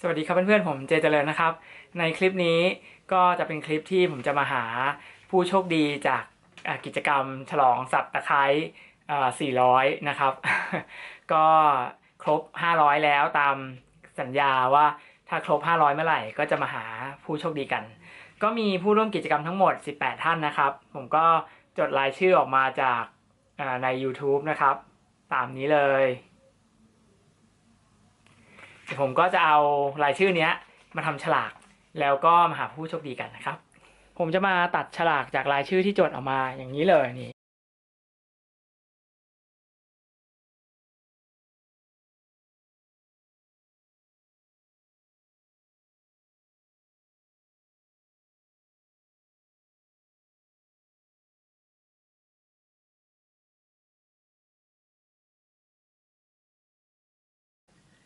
สวัสดีครับเพื่อนๆผมเจเจริญนะครับ ในคลิปนี้ก็จะเป็นคลิปที่ผมจะมาหาผู้โชคดีจากกิจกรรมฉลองสับตะไคร้400 นะครับ ก็ครบ 500 แล้วตามสัญญาว่าถ้าครบ 500 เมื่อไหร่ก็จะมาหาผู้โชคดีกัน ก็มีผู้ร่วมกิจกรรมทั้งหมด 18 ท่านนะครับ ผมก็จดรายชื่อออกมาจากใน YouTube นะครับ ตามนี้เลย ผมก็จะเอารายชื่อเนี้ยมาทำฉลาก แล้วก็มาหาผู้โชคดีกันนะครับ ผมจะมาตัดฉลากจากรายชื่อที่จดออกมาอย่างนี้เลยนี่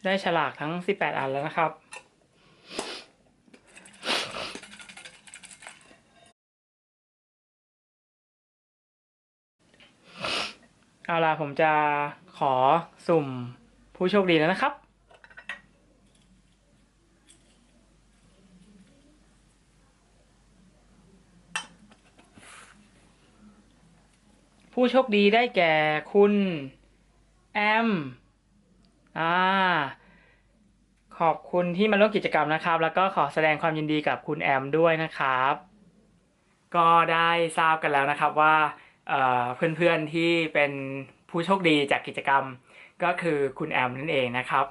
ได้ฉลากทั้ง 18 อันแล้วนะครับ เอาล่ะผมจะขอสุ่มผู้โชคดีแล้วนะครับ ผู้โชคดีได้แก่คุณ แอม อ่า ขอบคุณที่มาร่วมกิจกรรมนะครับ แล้วก็ขอแสดงความยินดีกับคุณแอมด้วยนะครับ ก็ได้ทราบกันแล้วนะครับว่าเเพื่อนๆที่เป็นผู้โชคดีจากกิจกรรม ก็คือคุณแอมนั่นเองนะครับ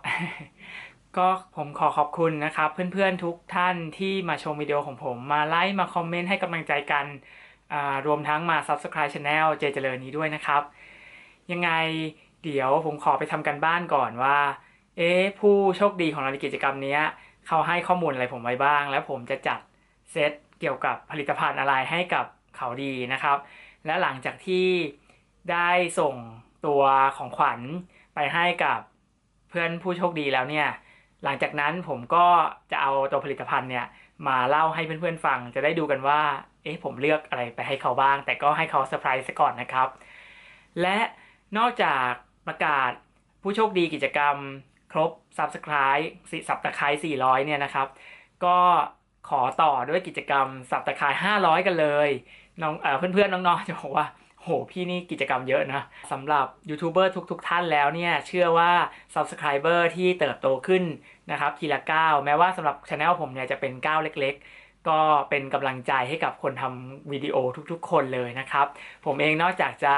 ก็ผมขอขอบคุณนะครับ เพื่อนๆทุกท่านที่มาชมวิดีโอของผมมาไลค์มาคอมเมนต์ให้กำลังใจกันรวมทั้งมา Subscribe Channel เจเจริญนี้ด้วยนะครับ ยังไง เดี๋ยวผมขอไปทำกันบ้านก่อนว่า เอ๊ะผู้โชคดีของเราในกิจกรรมนี้เขาให้ข้อมูลอะไรผมไว้บ้าง แล้วผมจะจัดเซตเกี่ยวกับผลิตภัณฑ์อะไรให้กับเขาดีนะครับ และหลังจากที่ได้ส่งตัวของขวัญไปให้กับเพื่อนผู้โชคดีแล้วเนี่ย หลังจากนั้นผมก็จะเอาตัวผลิตภัณฑ์เนี่ยมาเล่าให้เพื่อนๆฟัง จะได้ดูกันว่า เอ๊ะผมเลือกอะไรไปให้เขาบ้าง แต่ก็ให้เขาเซอร์ไพรส์ซะก่อนนะครับ และนอกจาก ประกาศผู้โชคดีกิจกรรม ครบ Subscribe สับตะไคร้400 เนี่ยนะครับ ก็ขอต่อด้วยกิจกรรมสับตะไคร้500 กันเลยน้องเอ่อเพื่อนๆน้องๆจะบอกว่าโหพี่นี่กิจกรรมเยอะนะสำหรับยูทูบเบอร์ทุก ๆ ท่านแล้วเนี่ย เชื่อว่า Subscriber ที่เติบโตขึ้นนะครับทีละก้าวแม้ว่าสำหรับช anel ผมเนี่ยจะเป็นก้าวเล็ก ๆ ก็เป็นกำลังใจให้กับคนทำวิดีโอทุกๆ คนเลยนะครับ ผมเองนอกจากจะ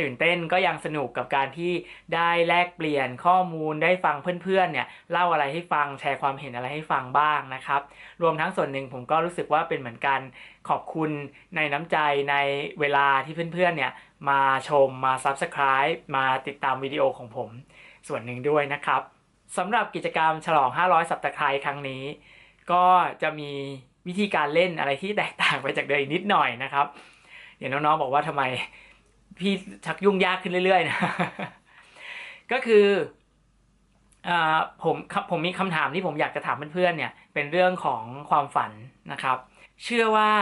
ตื่นเต้นก็ยังสนุกกับการที่ได้แลกเปลี่ยนข้อมูลได้ฟังเพื่อนๆเนี่ยเล่าอะไรให้ฟังแชร์ความเห็นอะไรให้ฟังบ้างนะครับ รวมทั้งส่วนหนึ่งผมก็รู้สึกว่าเป็นเหมือนกันขอบคุณในน้ำใจในเวลาที่เพื่อนๆเนี่ยมาชมมา Subscribe มาติดตามวิดีโอของผม ส่วนหนึ่งด้วยนะครับสำหรับกิจกรรมฉลอง 500 สับตะไคร้ครั้งนี้ ก็จะมี วิธีการเล่นอะไรที่แตกต่างไปจากเดิมนิดหน่อยนะครับเดี๋ยวน้องๆบอกว่าทำไมพี่ชักยุ่งยากขึ้นเรื่อยๆนะก็คืออ่าผมผมมีคำถามที่ผมอยากจะถามเพื่อนๆเนี่ยเป็นเรื่องของความฝันนะครับ เชื่อว่า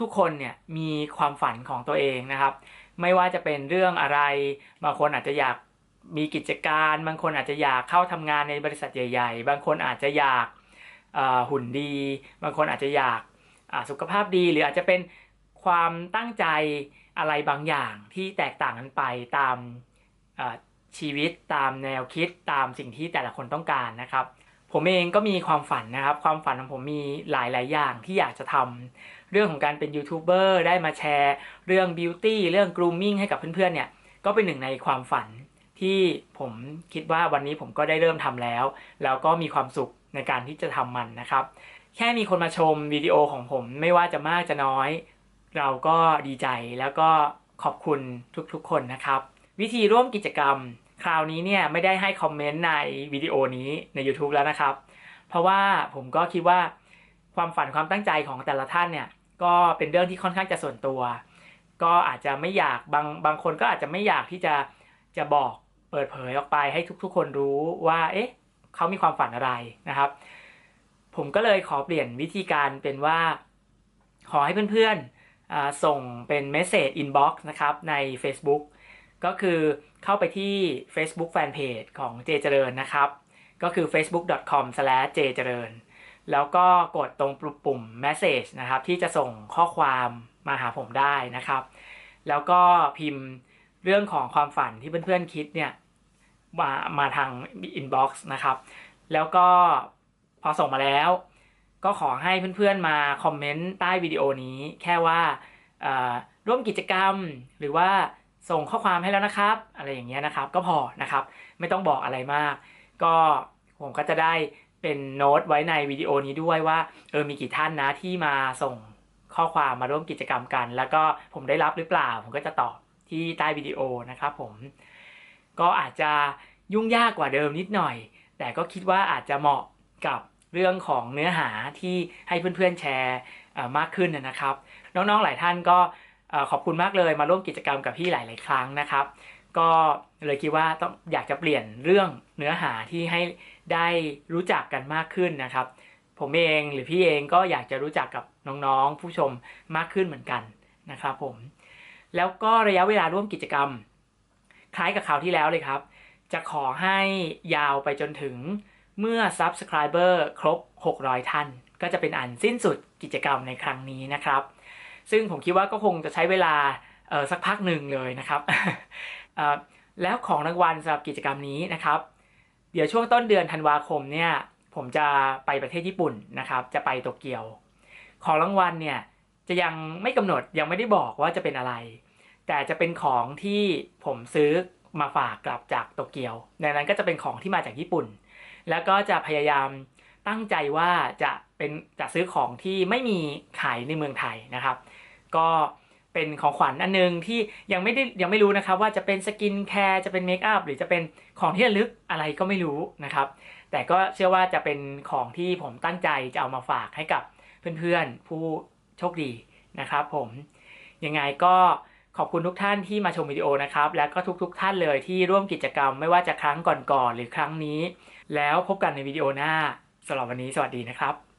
ทุกๆคนเนี่ยมีความฝันของตัวเองนะครับ ไม่ว่าจะเป็นเรื่องอะไร บางคนอาจจะอยากมีกิจการ บางคนอาจจะอยากเข้าทำงานในบริษัทใหญ่ ๆ บางคนอาจจะอยาก หุ่นดี บางคนอาจจะอยากสุขภาพดีหรืออาจจะเป็นความตั้งใจอะไรบางอย่างที่แตกต่างกันไปตามชีวิตตามแนวคิดตามสิ่งที่แต่ละคนต้องการนะครับ ผมเองก็มีความฝันนะครับ ความฝันของผมมีหลาย ๆ อย่างที่อยากจะทำเรื่องของการเป็นยูทูบเบอร์ได้มาแชร์เรื่องบิวตี้เรื่องกรูมมิ่งให้กับเพื่อน ๆ เนี่ย ก็เป็นหนึ่งในความฝันที่ผมคิดว่าวันนี้ผมก็ได้เริ่มทำแล้ว แล้วก็มีความสุข ในการที่จะทำมันนะครับ แค่มีคนมาชมวิดีโอของผมไม่ว่าจะมากจะน้อย เราก็ดีใจแล้วก็ขอบคุณทุกๆคนนะครับ วิธีร่วมกิจกรรม คราวนี้เนี่ยไม่ได้ให้คอมเมนต์ในวิดีโอนี้ใน YouTube แล้วนะครับ เพราะว่าผมก็คิดว่าความฝันความตั้งใจของแต่ละท่านเนี่ยก็เป็นเรื่องที่ค่อนข้างจะส่วนตัว ก็อาจจะไม่อยากบางบางคนก็อาจจะไม่อยากที่จะจะบอกเปิดเผยออกไปให้ทุกๆ คนรู้ว่าเอ๊ะ เขามีความฝันอะไรนะครับ ผมก็เลยขอเปลี่ยนวิธีการเป็นว่า ขอให้เพื่อนๆส่งเป็น Message Inbox นะครับใน Facebook ก็คือเข้าไปที่ Facebook Fanpage ของเจเจริญนะครับ ก็คือ facebook.com j เจริญแล้วก็กดตรงปุ่ม message นะครับ ที่จะส่งข้อความมาหาผมได้นะครับ แล้วก็พิมพ์เรื่องของความฝันที่เพื่อนๆคิดเนี่ย มามาทาง inbox นะครับ แล้วก็พอส่งมาแล้ว ก็ขอให้เพื่อนๆมาคอมเมนต์ใต้วิดีโอนี้ แค่ว่าร่วมกิจกรรมหรือว่าส่งข้อความให้แล้วนะครับ อะไรอย่างเงี้ยนะครับ ก็พอนะครับ ไม่ต้องบอกอะไรมาก ก็ผมก็จะได้เป็นโน้ตไว้ในวิดีโอนี้ด้วยว่าเออมีกี่ท่านนะที่มาส่งข้อความมาร่วมกิจกรรมกัน แล้วก็ผมได้รับหรือเปล่า ผมก็จะตอบที่ใต้วิดีโอนะครับผม ก็อาจจะยุ่งยากกว่าเดิมนิดหน่อย แต่ก็คิดว่าอาจจะเหมาะกับเรื่องของเนื้อหาที่ให้เพื่อนๆแชร์มากขึ้นนะครับ น้องๆหลายท่านก็ขอบคุณมากเลยมาร่วมกิจกรรมกับพี่หลาย ๆ ครั้งนะครับ ก็เลยคิดว่าต้องอยากจะเปลี่ยนเรื่องเนื้อหาที่ให้ได้รู้จักกันมากขึ้นนะครับ ผมเองหรือพี่เองก็อยากจะรู้จักกับน้องๆผู้ชมมากขึ้นเหมือนกันนะครับผมแล้วก็ระยะเวลาร่วมกิจกรรม คล้ายกับคราวที่แล้วเลยครับ จะขอให้ยาวไปจนถึงเมื่อ Subscriber ครบ 600 ท่าน ก็จะเป็นอันสิ้นสุดกิจกรรมในครั้งนี้นะครับ ซึ่งผมคิดว่าก็คงจะใช้เวลาสักพักหนึ่งเลยนะครับ แล้วของรางวัลสำหรับกิจกรรมนี้นะครับ เดี๋ยวช่วงต้นเดือนธันวาคมเนี่ยผมจะไปประเทศญี่ปุ่นนะครับ จะไปโตเกียว ของรางวัลเนี่ยจะยังไม่กำหนดยังไม่ได้บอกว่าจะเป็นอะไร แต่จะเป็นของที่ผมซื้อมาฝากกลับจากโตเกียวดังนั้นก็จะเป็นของที่มาจากญี่ปุ่น แล้วก็จะพยายามตั้งใจว่าจะเป็นจะซื้อของที่ไม่มีขายในเมืองไทยนะครับ ก็เป็นของขวัญอันนึงที่ยังไม่ได้ยังไม่รู้นะครับ ว่าจะเป็นสกินแคร์จะเป็นเมคอัพหรือจะเป็นของที่ระลึกอะไรก็ไม่รู้นะครับ แต่ก็เชื่อว่าจะเป็นของที่ผมตั้งใจจะเอามาฝากให้กับเพื่อนๆผู้โชคดีนะครับ ผมยังไงก็ ขอบคุณทุกท่านที่มาชมวิดีโอนะครับ และก็ทุกๆทท่านเลยที่ร่วมกิจกรรมไม่ว่าจะครั้งก่อนๆหรือครั้งนี้ แล้วพบกันในวิดีโอหน้าสำหรับวันนี้สวัสดีนะครับ